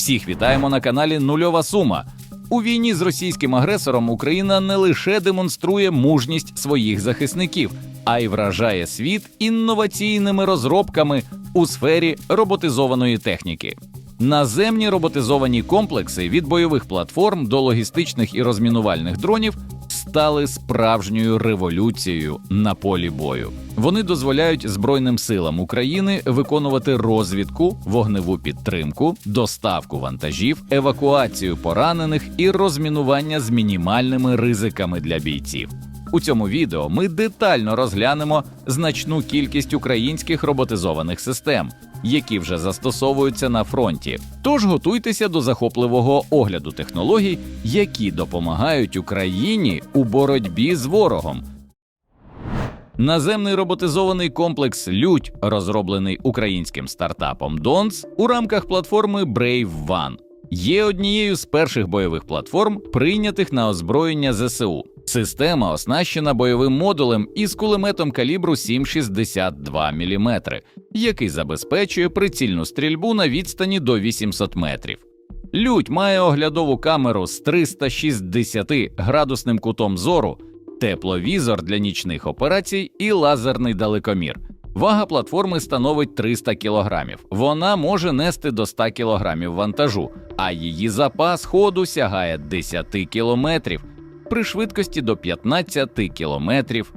Всіх вітаємо на каналі Нульова Сума. У війні з російським агресором Україна не лише демонструє мужність своїх захисників, а й вражає світ інноваційними розробками у сфері роботизованої техніки. Наземні роботизовані комплекси від бойових платформ до логістичних і розмінувальних дронів стали справжньою революцією на полі бою. Вони дозволяють Збройним силам України виконувати розвідку, вогневу підтримку, доставку вантажів, евакуацію поранених і розмінування з мінімальними ризиками для бійців. У цьому відео ми детально розглянемо значну кількість українських роботизованих систем, які вже застосовуються на фронті. Тож готуйтеся до захопливого огляду технологій, які допомагають Україні у боротьбі з ворогом. Наземний роботизований комплекс Лють, розроблений українським стартапом Dons у рамках платформи Brave One, є однією з перших бойових платформ, прийнятих на озброєння ЗСУ. Система оснащена бойовим модулем із кулеметом калібру 7,62 мм, який забезпечує прицільну стрільбу на відстані до 800 метрів. Лють має оглядову камеру з 360 градусним кутом зору, тепловізор для нічних операцій і лазерний далекомір. Вага платформи становить 300 кг. Вона може нести до 100 кг вантажу, а її запас ходу сягає 10 км при швидкості до 15 км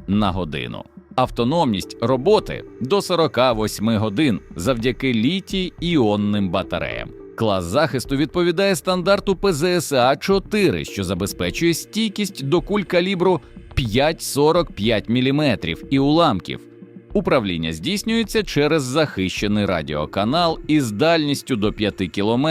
на годину. Автономність роботи до 48 годин завдяки літій іонним батареям. Клас захисту відповідає стандарту ПЗСА 4, що забезпечує стійкість до куль калібру 5,45 мм і уламків. Управління здійснюється через захищений радіоканал із дальністю до 5 км,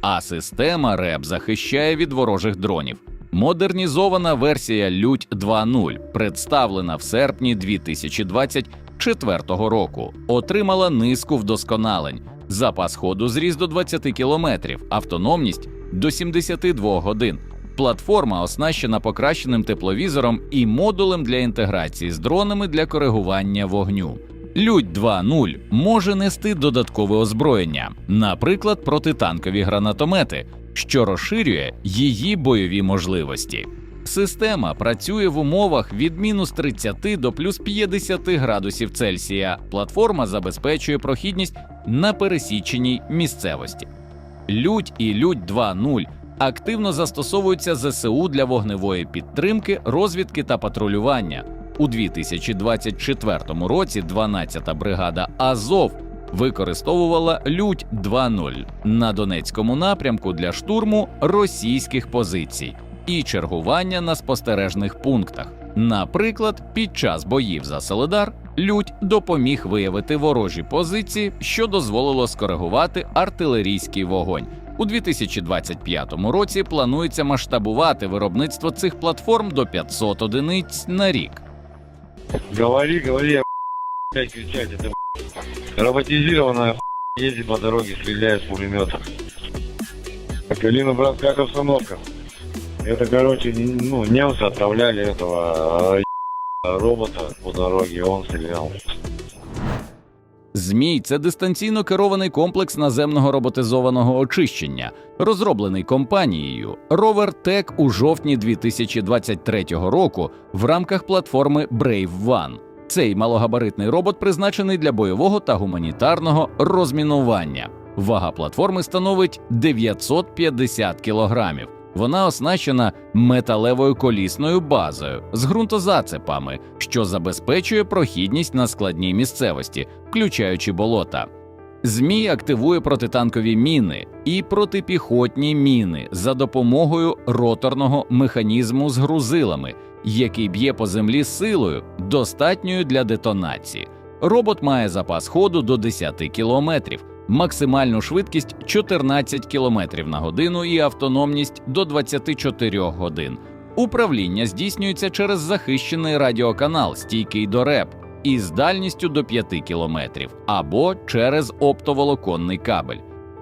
а система РЕБ захищає від ворожих дронів. Модернізована версія Лють 2.0, представлена в серпні 2024 року, отримала низку вдосконалень. Запас ходу зріс до 20 км, автономність до 72 годин. Платформа оснащена покращеним тепловізором і модулем для інтеграції з дронами для коригування вогню. Лють 2.0 може нести додаткове озброєння, наприклад, протитанкові гранатомети, що розширює її бойові можливості. Система працює в умовах від мінус 30 до плюс 50 градусів Цельсія. Платформа забезпечує прохідність на пересіченій місцевості. Лють і Лють 2.0 активно застосовуються ЗСУ для вогневої підтримки, розвідки та патрулювання. У 2024 році 12-та бригада Азов використовувала Лють 2.0 на Донецькому напрямку для штурму російських позицій і чергування на спостережних пунктах. Наприклад, під час боїв за Соледар Лють допоміг виявити ворожі позиції, що дозволило скоригувати артилерійський вогонь. У 2025 році планується масштабувати виробництво цих платформ до 500 одиниць на рік. Говори, говори, опять кричать, это роботизированная ездит по дороге, стреляет с пулемета. Калина, брат, как обстановка? Это, короче, не- ну, немцы отправляли этого а, робота по дороге, он стрелял. Змій це дистанційно керований комплекс наземного роботизованого очищення, розроблений компанією RoverTech у жовтні 2023 року в рамках платформи Brave One. Цей малогабаритний робот призначений для бойового та гуманітарного розмінування. Вага платформи становить 950 кілограмів. Вона оснащена металевою колісною базою з ґрунтозацепами, що забезпечує прохідність на складній місцевості, включаючи болота. Змій активує протитанкові міни і протипіхотні міни за допомогою роторного механізму з грузилами, який б'є по землі силою, достатньою для детонації. Робот має запас ходу до 10 кілометрів, максимальну швидкість 14 км на годину і автономність до 24 годин. Управління здійснюється через захищений радіоканал, стійкий до РЕП, із дальністю до 5 км або через оптоволоконний кабель.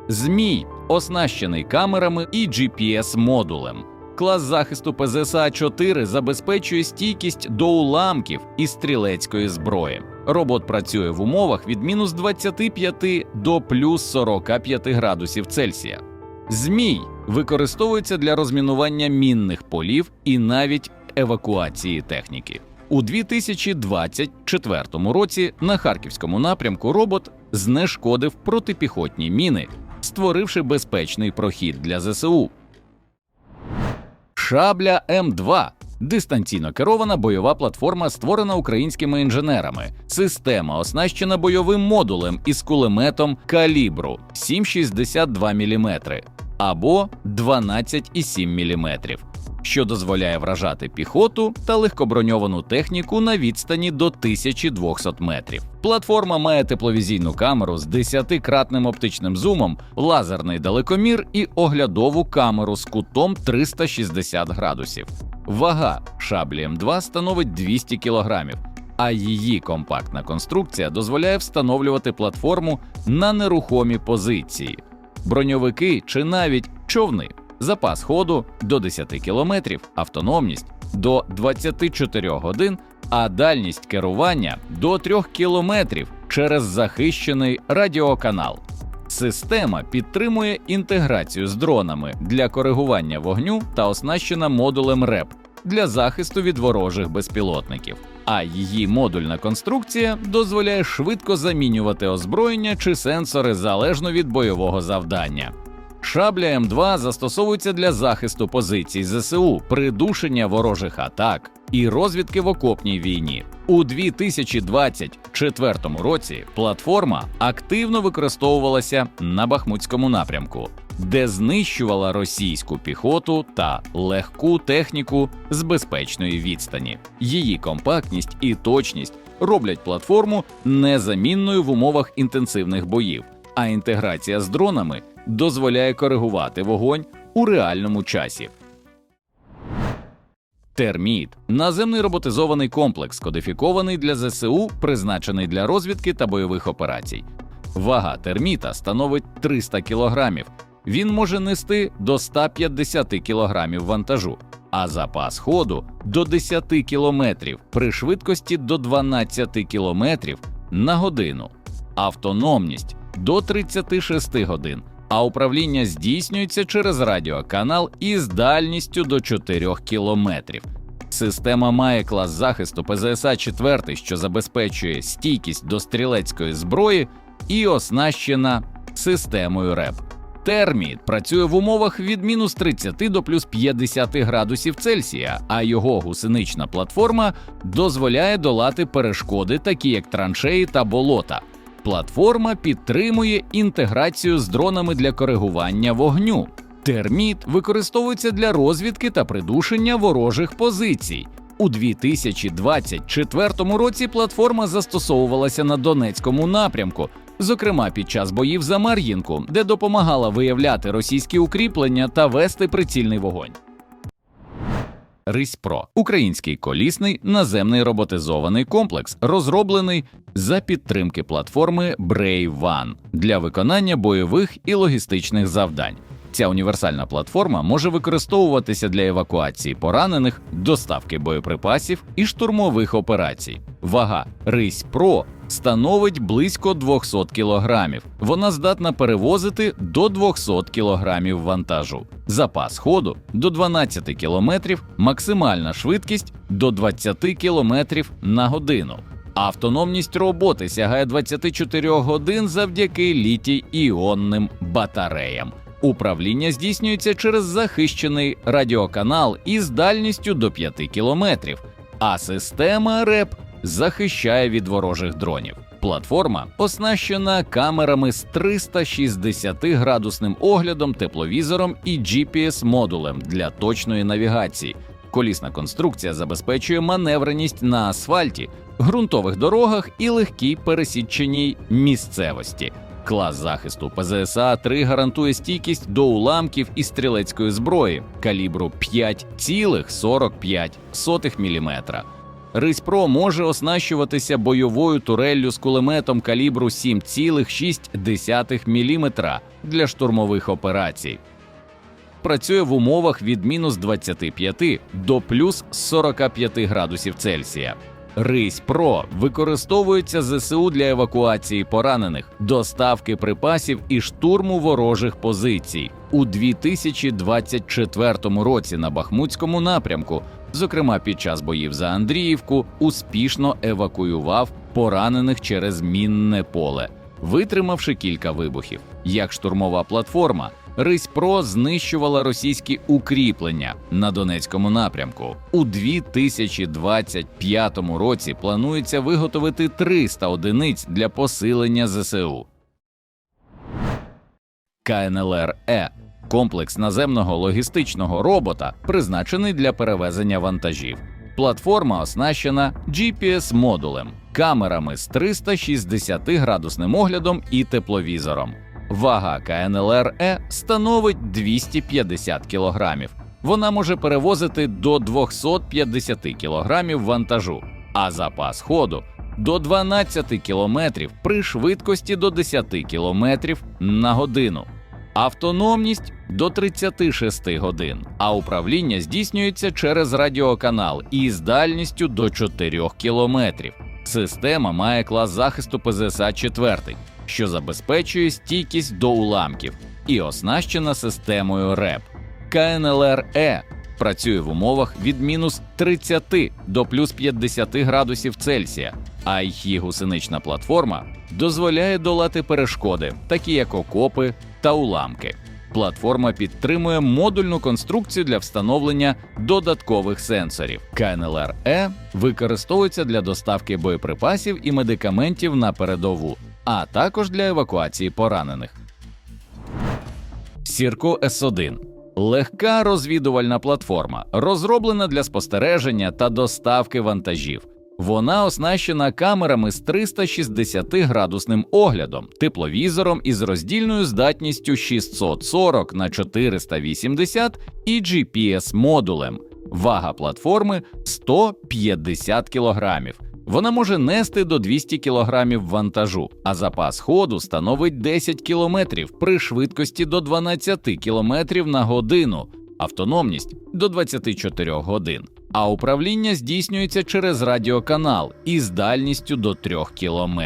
Змій оснащений камерами і GPS-модулем. Клас захисту ПЗСА 4 забезпечує стійкість до уламків і стрілецької зброї. Робот працює в умовах від мінус 25 до плюс 45 градусів Цельсія. Змій використовується для розмінування мінних полів і навіть евакуації техніки. У 2024 році на харківському напрямку робот знешкодив протипіхотні міни, створивши безпечний прохід для ЗСУ. Шабля М2 дистанційно керована бойова платформа, створена українськими інженерами. Система оснащена бойовим модулем із кулеметом калібру 7,62 мм або 12,7 мм, що дозволяє вражати піхоту та легкоброньовану техніку на відстані до 1200 метрів. Платформа має тепловізійну камеру з 10-кратним оптичним зумом, лазерний далекомір і оглядову камеру з кутом 360 градусів. Вага шаблі М2 становить 200 кг, а її компактна конструкція дозволяє встановлювати платформу на нерухомі позиції, броньовики чи навіть човни. Запас ходу до 10 км, автономність до 24 годин, а дальність керування до 3 км через захищений радіоканал. Система підтримує інтеграцію з дронами для коригування вогню та оснащена модулем РЕП для захисту від ворожих безпілотників. А її модульна конструкція дозволяє швидко замінювати озброєння чи сенсори залежно від бойового завдання. Шабля М2 застосовується для захисту позицій ЗСУ, придушення ворожих атак і розвідки в окопній війні. У 2024 році платформа активно використовувалася на Бахмутському напрямку, де знищувала російську піхоту та легку техніку з безпечної відстані. Її компактність і точність роблять платформу незамінною в умовах інтенсивних боїв, а інтеграція з дронами дозволяє коригувати вогонь у реальному часі. Терміт наземний роботизований комплекс, кодифікований для ЗСУ, призначений для розвідки та бойових операцій. Вага терміта становить 300 кг. Він може нести до 150 кг вантажу, а запас ходу до 10 км при швидкості до 12 км на годину, автономність до 36 годин, а управління здійснюється через радіоканал із дальністю до 4 кілометрів. Система має клас захисту ПЗСА 4, що забезпечує стійкість до стрілецької зброї і оснащена системою РЕП. Терміт працює в умовах від мінус 30 до плюс 50 градусів Цельсія, а його гусенична платформа дозволяє долати перешкоди, такі як траншеї та болота. Платформа підтримує інтеграцію з дронами для коригування вогню. Терміт використовується для розвідки та придушення ворожих позицій. У 2024 році платформа застосовувалася на Донецькому напрямку, зокрема під час боїв за Мар'їнку, де допомагала виявляти російські укріплення та вести прицільний вогонь. Рись Про український колісний наземний роботизований комплекс, розроблений за підтримки платформи One для виконання бойових і логістичних завдань. Ця універсальна платформа може використовуватися для евакуації поранених, доставки боєприпасів і штурмових операцій. Вага Рись становить близько 200 кг. Вона здатна перевозити до 200 кг вантажу. Запас ходу до 12 км, максимальна швидкість до 20 км на годину. Автономність роботи сягає 24 годин завдяки літій іонним батареям. Управління здійснюється через захищений радіоканал із дальністю до 5 кілометрів, а система РЕП захищає від ворожих дронів. Платформа оснащена камерами з 360-градусним оглядом, тепловізором і GPS-модулем для точної навігації. Колісна конструкція забезпечує маневреність на асфальті, ґрунтових дорогах і легкій пересіченій місцевості. Клас захисту ПЗСА 3 гарантує стійкість до уламків і стрілецької зброї калібру 5,45 мм. Рись Про може оснащуватися бойовою туреллю з кулеметом калібру 7,6 мм для штурмових операцій. Працює в умовах від мінус 25 до плюс 45 градусів Цельсія. Рись Про використовується ЗСУ для евакуації поранених, доставки припасів і штурму ворожих позицій. У 2024 році на Бахмутському напрямку, зокрема під час боїв за Андріївку, успішно евакуював поранених через мінне поле, витримавши кілька вибухів. Як штурмова платформа, Рись Про знищувала російські укріплення на Донецькому напрямку. У 2025 році планується виготовити 300 одиниць для посилення ЗСУ. КНЛР-Е – комплекс наземного логістичного робота, призначений для перевезення вантажів. Платформа оснащена GPS-модулем, камерами з 360-градусним оглядом і тепловізором. Вага КНЛР-Е становить 250 кг. Вона може перевозити до 250 кг вантажу, а запас ходу до 12 км при швидкості до 10 км на годину. Автономність до 36 годин, а управління здійснюється через радіоканал із дальністю до 4 кілометрів. Система має клас захисту ПЗСА 4, що забезпечує стійкість до уламків, і оснащена системою РЕП. КНЛР-Е працює в умовах від мінус 30 до плюс 50 градусів Цельсія, а її гусенична платформа дозволяє долати перешкоди, такі як окопи та уламки. Платформа підтримує модульну конструкцію для встановлення додаткових сенсорів. КНЛР-Е використовується для доставки боєприпасів і медикаментів на передову, а також для евакуації поранених. Сірко С1 легка розвідувальна платформа, розроблена для спостереження та доставки вантажів. Вона оснащена камерами з 360-градусним оглядом, тепловізором із роздільною здатністю 640 на 480 і GPS-модулем. Вага платформи 150 кг. Вона може нести до 200 кг вантажу, а запас ходу становить 10 км при швидкості до 12 км на годину, автономність до 24 годин. А управління здійснюється через радіоканал із дальністю до 3 км.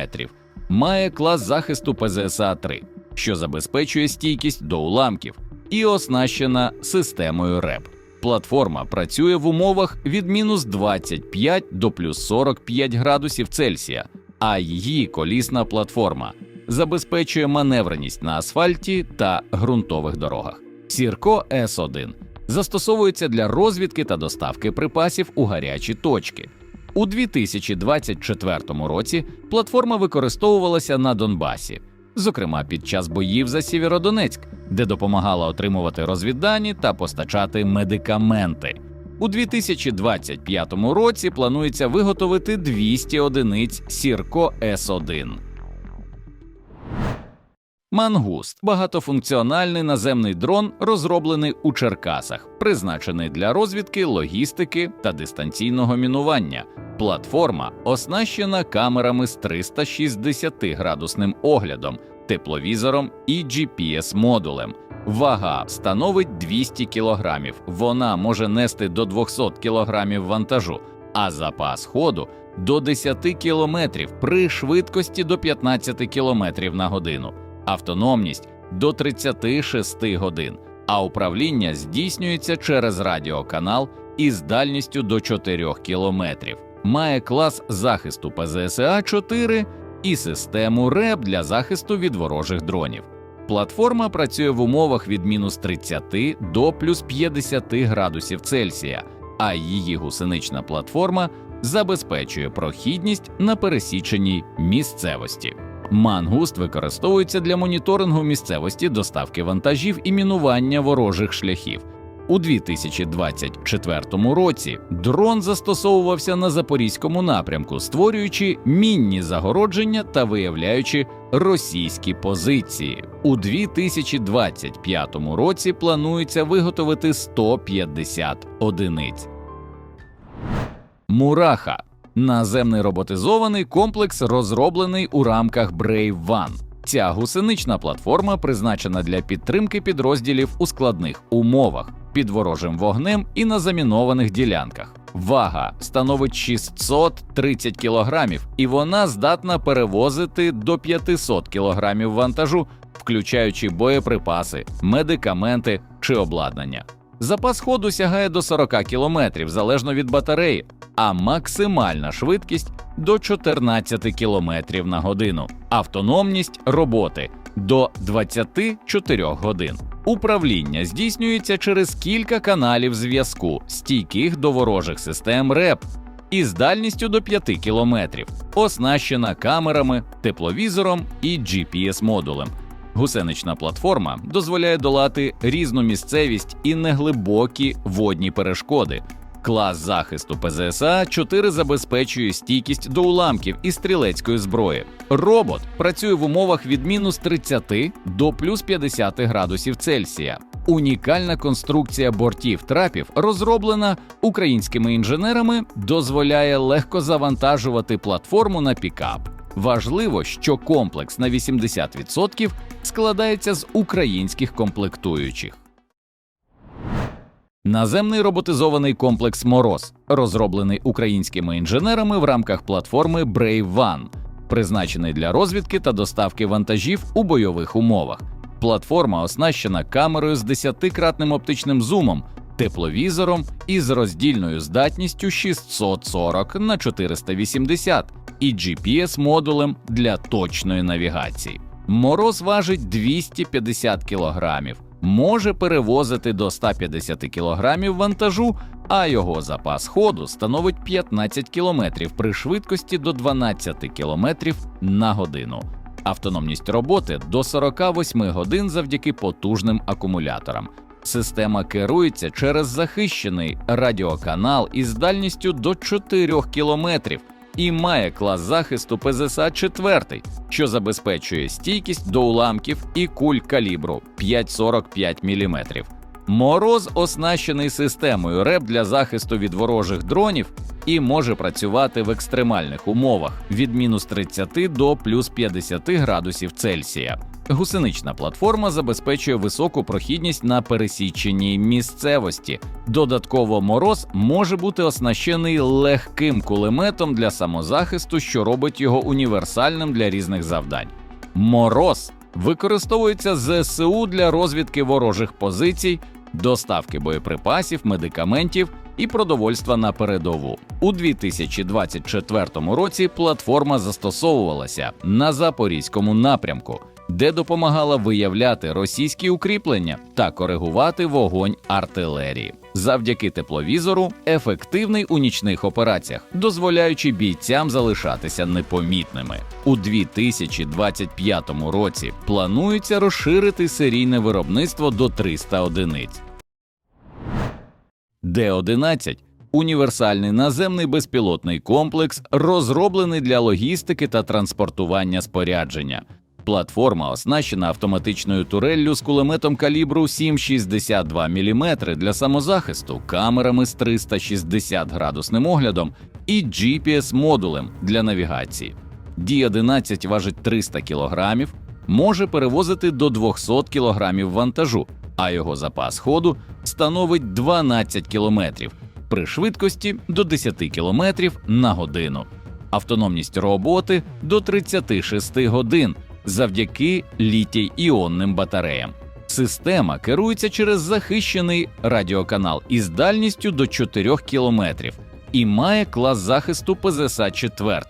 Має клас захисту ПЗСА 3, що забезпечує стійкість до уламків, і оснащена системою РЕП. Платформа працює в умовах від мінус 25 до плюс 45 градусів Цельсія, а її колісна платформа забезпечує маневреність на асфальті та ґрунтових дорогах. Сірко С1 застосовується для розвідки та доставки припасів у гарячі точки. У 2024 році платформа використовувалася на Донбасі, зокрема під час боїв за Сєвєродонецьк, де допомагала отримувати розвіддані та постачати медикаменти. У 2025 році планується виготовити 200 одиниць Сірко С1. Мангуст багатофункціональний наземний дрон, розроблений у Черкасах, призначений для розвідки, логістики та дистанційного мінування. Платформа оснащена камерами з 360-градусним оглядом, тепловізором і GPS-модулем. Вага становить 200 кг. Вона може нести до 200 кг вантажу, а запас ходу до 10 км при швидкості до 15 км на годину автономність до 36 годин, а управління здійснюється через радіоканал із дальністю до 4 кілометрів. Має клас захисту ПЗСА 4 і систему РЕП для захисту від ворожих дронів. Платформа працює в умовах від мінус 30 до плюс 50 градусів Цельсія, а її гусенична платформа забезпечує прохідність на пересіченій місцевості. Мангуст використовується для моніторингу місцевості, доставки вантажів і мінування ворожих шляхів. У 2024 році дрон застосовувався на запорізькому напрямку, створюючи мінні загородження та виявляючи російські позиції. У 2025 році планується виготовити 150 одиниць. Мураха наземний роботизований комплекс, розроблений у рамках Brave One. Ця гусенична платформа призначена для підтримки підрозділів у складних умовах під ворожим вогнем і на замінованих ділянках. Вага становить 630 кг, і вона здатна перевозити до 500 кг вантажу, включаючи боєприпаси, медикаменти чи обладнання. Запас ходу сягає до 40 км залежно від батареї, а максимальна швидкість до 14 км на годину. Автономність роботи до 24 годин. Управління здійснюється через кілька каналів зв'язку, стійких до ворожих систем РЕП із дальністю до 5 км, оснащена камерами, тепловізором і GPS-модулем. Гусенична платформа дозволяє долати різну місцевість і неглибокі водні перешкоди. Клас захисту ПЗСА 4 забезпечує стійкість до уламків і стрілецької зброї. Робот працює в умовах від мінус 30 до плюс 50 градусів Цельсія. Унікальна конструкція бортів трапів, розроблена українськими інженерами, дозволяє легко завантажувати платформу на пікап. Важливо, що комплекс на 80% складається з українських комплектуючих. Наземний роботизований комплекс Мороз, розроблений українськими інженерами в рамках платформи Brave One, призначений для розвідки та доставки вантажів у бойових умовах. Платформа оснащена камерою з 10-кратним оптичним зумом, тепловізором із роздільною здатністю 640 на 480 і GPS-модулем для точної навігації. Мороз важить 250 кілограмів, може перевозити до 150 кілограмів вантажу, а його запас ходу становить 15 кілометрів при швидкості до 12 кілометрів на годину. Автономність роботи до 48 годин завдяки потужним акумуляторам. Система керується через захищений радіоканал із дальністю до 4 кілометрів і має клас захисту ПЗСА 4, що забезпечує стійкість до уламків і куль калібру 5,45 мм. Мороз оснащений системою РЕП для захисту від ворожих дронів і може працювати в екстремальних умовах від мінус 30 до плюс 50 градусів Цельсія. Гусенична платформа забезпечує високу прохідність на пересіченій місцевості. Додатково мороз може бути оснащений легким кулеметом для самозахисту, що робить його універсальним для різних завдань. Мороз використовується ЗСУ для розвідки ворожих позицій, доставки боєприпасів, медикаментів і продовольства на передову. У 2024 році платформа застосовувалася на запорізькому напрямку, де допомагала виявляти російські укріплення та коригувати вогонь артилерії. Завдяки тепловізору ефективний у нічних операціях, дозволяючи бійцям залишатися непомітними. У 2025 році планується розширити серійне виробництво до 300 одиниць. Д-11 універсальний наземний безпілотний комплекс, розроблений для логістики та транспортування спорядження. Платформа оснащена автоматичною туреллю з кулеметом калібру 7,62 мм для самозахисту, камерами з 360 градусним оглядом і GPS-модулем для навігації. Ді-11 важить 300 кг, може перевозити до 200 кг вантажу, а його запас ходу становить 12 км при швидкості до 10 км на годину. Автономність роботи до 36 годин завдяки літій іонним батареям. Система керується через захищений радіоканал із дальністю до 4 км і має клас захисту ПЗСА 4,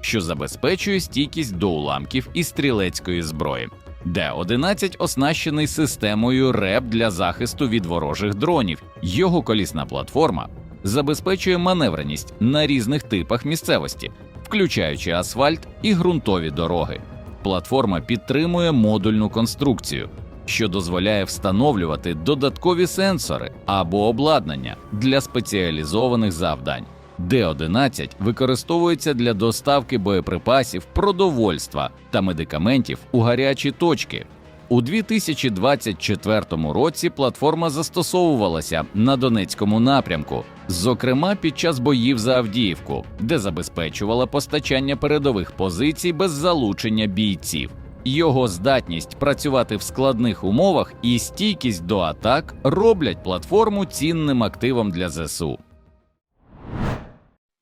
що забезпечує стійкість до уламків і стрілецької зброї. Д-11 оснащений системою РЕП для захисту від ворожих дронів. Його колісна платформа забезпечує маневреність на різних типах місцевості, включаючи асфальт і ґрунтові дороги. Платформа підтримує модульну конструкцію, що дозволяє встановлювати додаткові сенсори або обладнання для спеціалізованих завдань. Д-11 використовується для доставки боєприпасів, продовольства та медикаментів у гарячі точки. У 2024 році платформа застосовувалася на Донецькому напрямку, зокрема під час боїв за Авдіївку, де забезпечувала постачання передових позицій без залучення бійців. Його здатність працювати в складних умовах і стійкість до атак роблять платформу цінним активом для ЗСУ.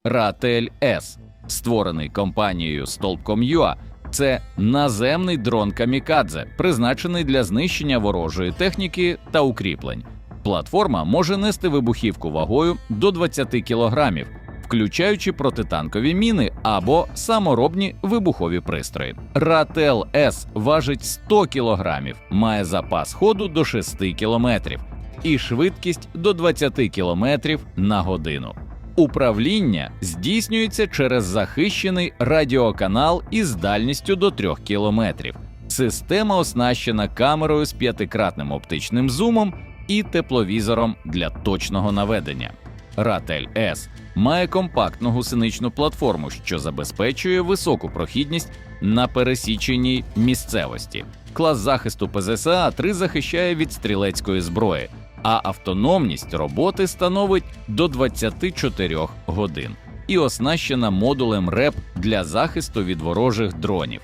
Ратель С, створений компанією Stolpcom.ua. Це наземний дрон Камікадзе, призначений для знищення ворожої техніки та укріплень. Платформа може нести вибухівку вагою до 20 кілограмів, включаючи протитанкові міни або саморобні вибухові пристрої. Рател С важить 100 кілограмів, має запас ходу до 6 кілометрів і швидкість до 20 кілометрів на годину. Управління здійснюється через захищений радіоканал із дальністю до 3 кілометрів. Система оснащена камерою з п'ятикратним оптичним зумом і тепловізором для точного наведення. Ратель С має компактну гусеничну платформу, що забезпечує високу прохідність на пересіченій місцевості. Клас захисту ПЗСА 3 захищає від стрілецької зброї, а автономність роботи становить до 24 годин і оснащена модулем РЕП для захисту від ворожих дронів.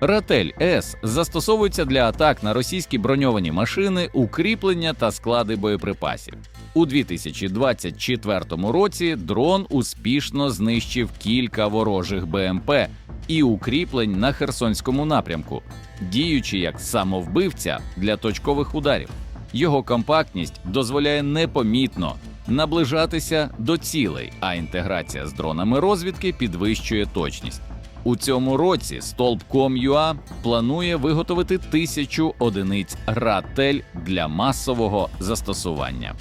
Ратель С застосовується для атак на російські броньовані машини, укріплення та склади боєприпасів. У 2024 році дрон успішно знищив кілька ворожих БМП і укріплень на Херсонському напрямку, діючи як самовбивця для точкових ударів. Його компактність дозволяє непомітно наближатися до цілей, а інтеграція з дронами розвідки підвищує точність. У цьому році Stolpcom.ua планує виготовити тисячу одиниць ратель для масового застосування.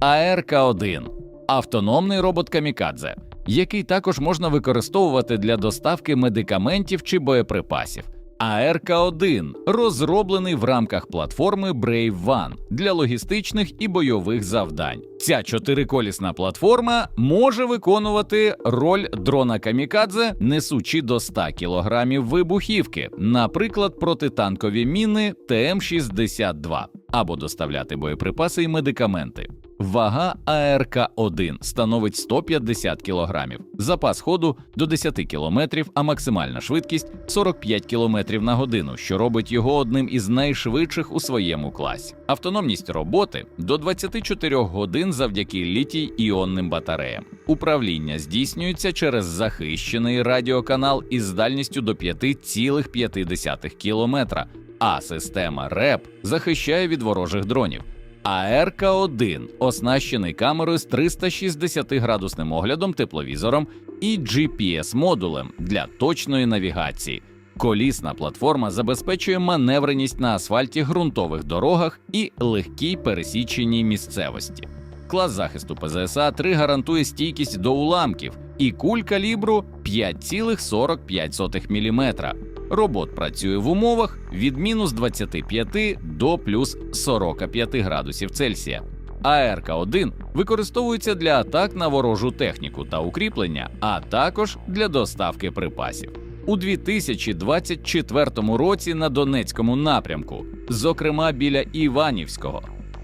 АРК-1 автономний робот Камікадзе, який також можна використовувати для доставки медикаментів чи боєприпасів. АРК-1 розроблений в рамках платформи Brave One для логістичних і бойових завдань. Ця чотириколісна платформа може виконувати роль дрона Камікадзе, несучи до 100 кг вибухівки, наприклад, протитанкові міни ТМ-62, або доставляти боєприпаси і медикаменти. Вага АРК-1 становить 150 кг, запас ходу до 10 км, а максимальна швидкість 45 км на годину, що робить його одним із найшвидших у своєму класі. Автономність роботи до 24 годин завдяки літій іонним батареям. Управління здійснюється через захищений радіоканал із дальністю до 5,5 км, а система РЕП захищає від ворожих дронів. АРК-1 оснащений камерою з 360-градусним оглядом, тепловізором і GPS-модулем для точної навігації. Колісна платформа забезпечує маневреність на асфальті, ґрунтових дорогах і легкій пересіченій місцевості. Клас захисту ПЗСА 3 гарантує стійкість до уламків і куль калібру 5,45 мм. Робот працює в умовах від мінус 25 до плюс 45 градусів Цельсія. АРК-1 використовується для атак на ворожу техніку та укріплення, а також для доставки припасів. У 2024 році на Донецькому напрямку, зокрема біля Іванівського,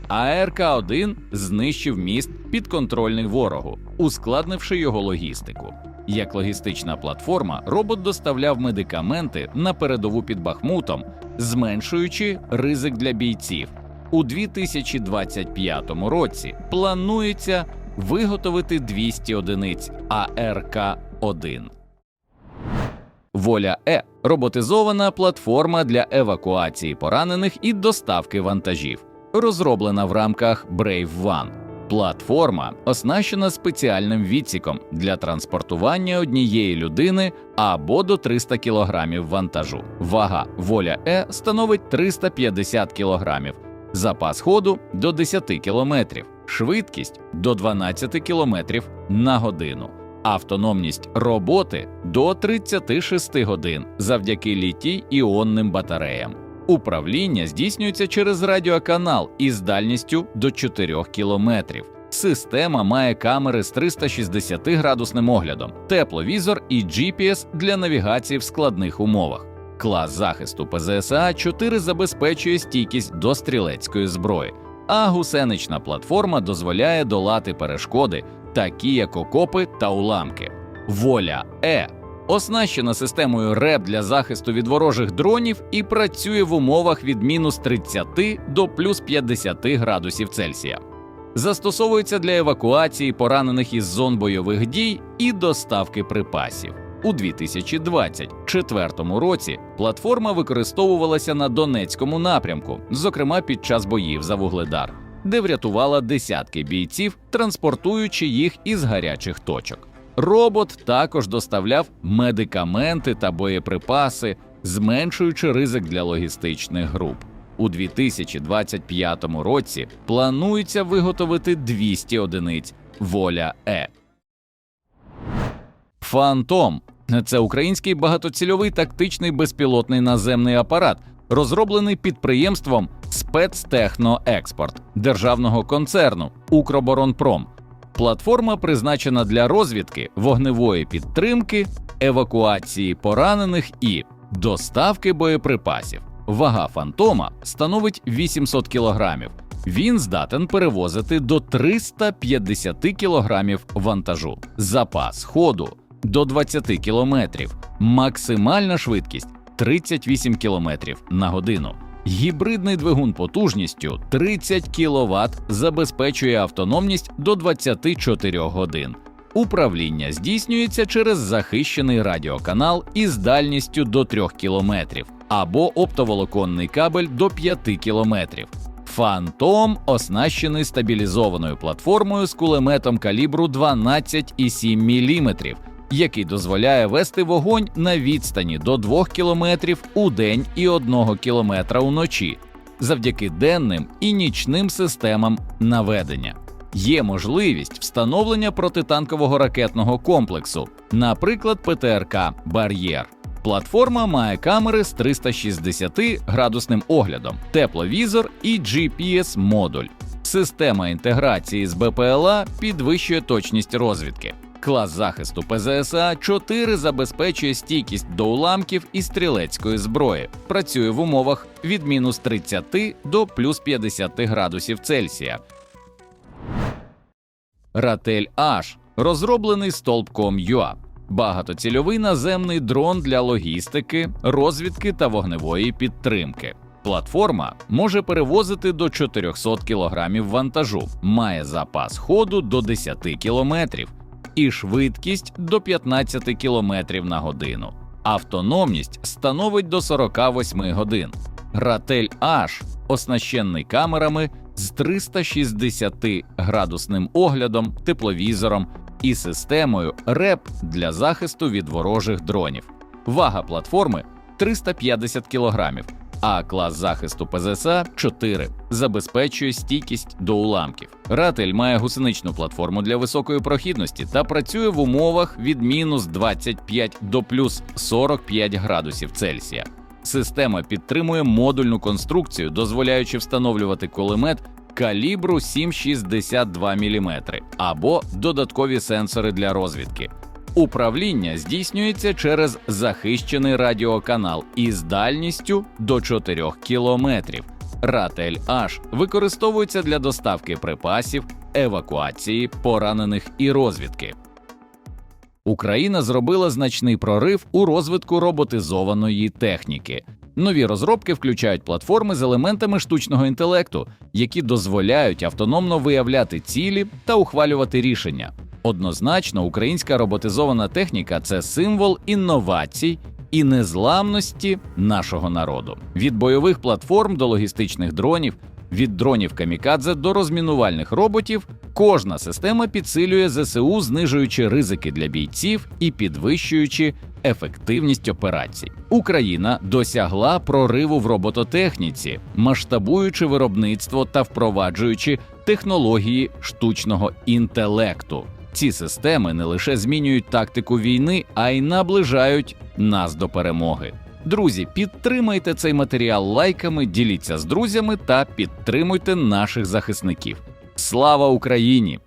АРК-1 знищив міст підконтрольний ворогу, ускладнивши його логістику. Як логістична платформа, робот доставляв медикаменти на передову під Бахмутом, зменшуючи ризик для бійців. У 2025 році планується виготовити 200 одиниць АРК-1. Воля Е роботизована платформа для евакуації поранених і доставки вантажів, розроблена в рамках Brave One. Платформа оснащена спеціальним відсіком для транспортування однієї людини або до 300 кг вантажу. Вага воля Е становить 350 кг, запас ходу до 10 км, швидкість до 12 км на годину. Автономність роботи до 36 годин завдяки літій іонним батареям. Управління здійснюється через радіоканал із дальністю до 4 кілометрів. Система має камери з 360-градусним оглядом, тепловізор і GPS для навігації в складних умовах. Клас захисту ПЗСА 4 забезпечує стійкість до стрілецької зброї, а гусенична платформа дозволяє долати перешкоди, такі як окопи та уламки. Воля Е оснащена системою РЕП для захисту від ворожих дронів і працює в умовах від мінус 30 до плюс 50 градусів Цельсія. Застосовується для евакуації поранених із зон бойових дій і доставки припасів. У 2024 році платформа використовувалася на Донецькому напрямку, зокрема під час боїв за Вугледар, де врятувала десятки бійців, транспортуючи їх із гарячих точок. Робот також доставляв медикаменти та боєприпаси, зменшуючи ризик для логістичних груп. У 2025 році планується виготовити 200 одиниць Воля Е. Фантом це український багатоцільовий тактичний безпілотний наземний апарат, розроблений підприємством Спецтехноекспорт державного концерну Укроборонпром. Платформа призначена для розвідки, вогневої підтримки, евакуації поранених і доставки боєприпасів. Вага фантома становить 800 кілограмів. Він здатен перевозити до 350 кілограмів вантажу, запас ходу до 20 кілометрів, максимальна швидкість 38 кілометрів на годину. Гібридний двигун потужністю 30 кВт забезпечує автономність до 24 годин. Управління здійснюється через захищений радіоканал із дальністю до 3 км або оптоволоконний кабель до 5 км. Фантом оснащений стабілізованою платформою з кулеметом калібру 12,7 мм, який дозволяє вести вогонь на відстані до 2 км у день і 1 км уночі, завдяки денним і нічним системам наведення. Є можливість встановлення протитанкового ракетного комплексу, наприклад, ПТРК Бар'єр. Платформа має камери з 360 градусним оглядом, тепловізор і GPS-модуль. Система інтеграції з БПЛА підвищує точність розвідки. Клас захисту ПЗСА 4 забезпечує стійкість до уламків і стрілецької зброї. Працює в умовах від мінус 30 до плюс 50 градусів Цельсія. Ратель H розроблений столбком ЮА. Багатоцільовий наземний дрон для логістики, розвідки та вогневої підтримки. Платформа може перевозити до 400 кг вантажу, має запас ходу до 10 км і швидкість до 15 км на годину. Автономність становить до 48 годин. Ратель H оснащений камерами з 360 градусним оглядом, тепловізором і системою РЕП для захисту від ворожих дронів. Вага платформи 350 кг, а клас захисту ПЗСА 4 забезпечує стійкість до уламків. Ратель має гусеничну платформу для високої прохідності та працює в умовах від мінус 25 до плюс 45 градусів Цельсія. Система підтримує модульну конструкцію, дозволяючи встановлювати кулемет калібру 7,62 мм або додаткові сенсори для розвідки. Управління здійснюється через захищений радіоканал із дальністю до 4 км. Ратель H використовується для доставки припасів, евакуації, поранених і розвідки. Україна зробила значний прорив у розвитку роботизованої техніки. Нові розробки включають платформи з елементами штучного інтелекту, які дозволяють автономно виявляти цілі та ухвалювати рішення. Однозначно, українська роботизована техніка це символ інновацій і незламності нашого народу. Від бойових платформ до логістичних дронів, від дронів камікадзе до розмінувальних роботів. Кожна система підсилює ЗСУ, знижуючи ризики для бійців і підвищуючи ефективність операцій. Україна досягла прориву в робототехніці, масштабуючи виробництво та впроваджуючи технології штучного інтелекту. Ці системи не лише змінюють тактику війни, а й наближають нас до перемоги. Друзі, підтримайте цей матеріал лайками, діліться з друзями та підтримуйте наших захисників. Слава Україні!